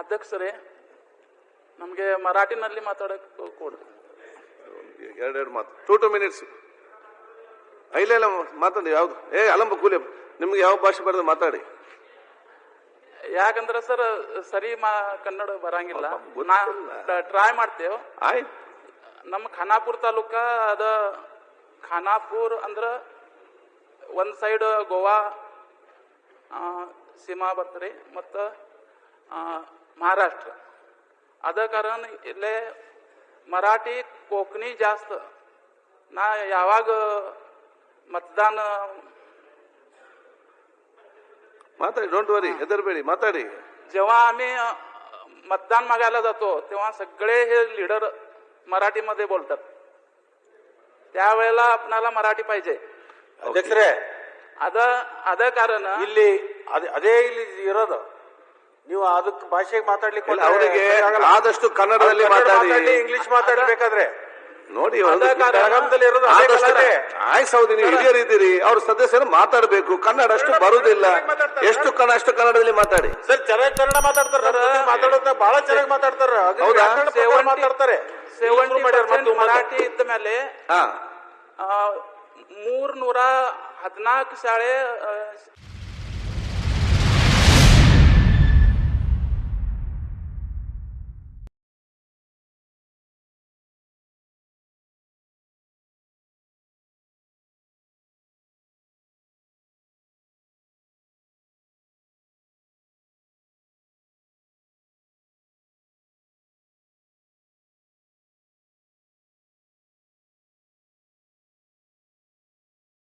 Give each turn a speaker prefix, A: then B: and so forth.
A: ಅಧ್ಯಕ್ಷರೇ ನಮಗೆ ಮರಾಠಿನಲ್ಲಿ ಮಾತಾಡಕ್ಕೆ ಕೊಡ್ರಿ
B: ಎರಡೆರಡು ಮಾತು. ಟೂ ಟು ಮಿನಿಟ್ಸ್ ಇಲ್ಲ ಇಲ್ಲ ಮಾತಾಡಿ ಯಾವ್ದು? ಏ ಅಲಂಬ ಕೂಲಿ ನಿಮ್ಗೆ ಯಾವ ಭಾಷೆ ಬರೋದು ಮಾತಾಡಿ.
A: ಯಾಕಂದ್ರೆ ಸರ್ ಸರಿ ಮಾ ಕನ್ನಡ ಬರಂಗಿಲ್ಲ. ಟ್ರೈ ಮಾಡ್ತೇವೆ.
B: ಆಯ್ತು.
A: ನಮ್ಮ ಖಾನಾಪುರ ತಾಲೂಕ ಅದ ಖಾನಾಪುರ್ ಅಂದ್ರ ಒಂದ್ ಸೈಡ್ ಗೋವಾ ಸೀಮಾ ಬರ್ತರಿ ಮತ್ತು ಮಹಾರಾಷ್ಟ್ರ ಅದ ಕಾರಣ ಇಲ್ಲೇ ಮರಾಠಿ कोकणी जास्त ನಾ ಯಾವಾಗ ಮತದಾನ
B: ಮಾತಾಡಿ ಡೋಂಟ್ ವರಿ ಹೆದರ್ಬೇಡಿ ಮಾತಾಡಿ
A: जेव्हा आम्ही अ, मतदान मागायला जातो तेव्हा सगळे हे लीडर मराठीमध्ये बोलतात त्यावेळेला आपणाला मराठी पाहिजे
C: ಅಧ್ಯಕ್ಷರೇ
A: ಅದ ಅದ ಕಾರಣ
C: ಇಲ್ಲಿ ಅದೇ- ಅದೇ ಇಲ್ಲಿ ಇರೋದು ನೀವು ಅದಕ್ಕೆ ಭಾಷೆಗೆ ಮಾತಾಡ್ಲಿಕ್ಕೆ
B: ಅವರಿಗೆ ಆದಷ್ಟು ಕನ್ನಡದಲ್ಲಿ ಮಾತಾಡಿ.
C: ಇಂಗ್ಲಿಷ್ ಮಾತಾಡ್ಬೇಕಾದ್ರೆ
B: ನೋಡಿ ಆಯ್ಸ್. ಹೌದು ನೀವು ಹಿರಿಯರಿದ್ದೀರಿ ಅವ್ರ ಸದಸ್ಯರು ಮಾತಾಡಬೇಕು ಕನ್ನಡ ಅಷ್ಟು ಬರುದಿಲ್ಲ ಎಷ್ಟು ಕನ್ನಡ ಅಷ್ಟು ಕನ್ನಡದಲ್ಲಿ ಮಾತಾಡಿ.
C: ಸರ್ ಚೆನ್ನಾಗಿ ಕನ್ನಡ ಮಾತಾಡ್ತಾರೆ. ಮಾತಾಡೋದ ಬಹಳ ಚೆನ್ನಾಗಿ ಮಾತಾಡ್ತಾರೆ. ಮಾತಾಡ್ತಾರೆ.
A: ಮರಾಠಿ ಇದ್ದ ಮೇಲೆ
B: ಹಾ.
A: ಮೂರ್ ನೂರ ಹದಿನಾಲ್ಕು ಶಾಲೆ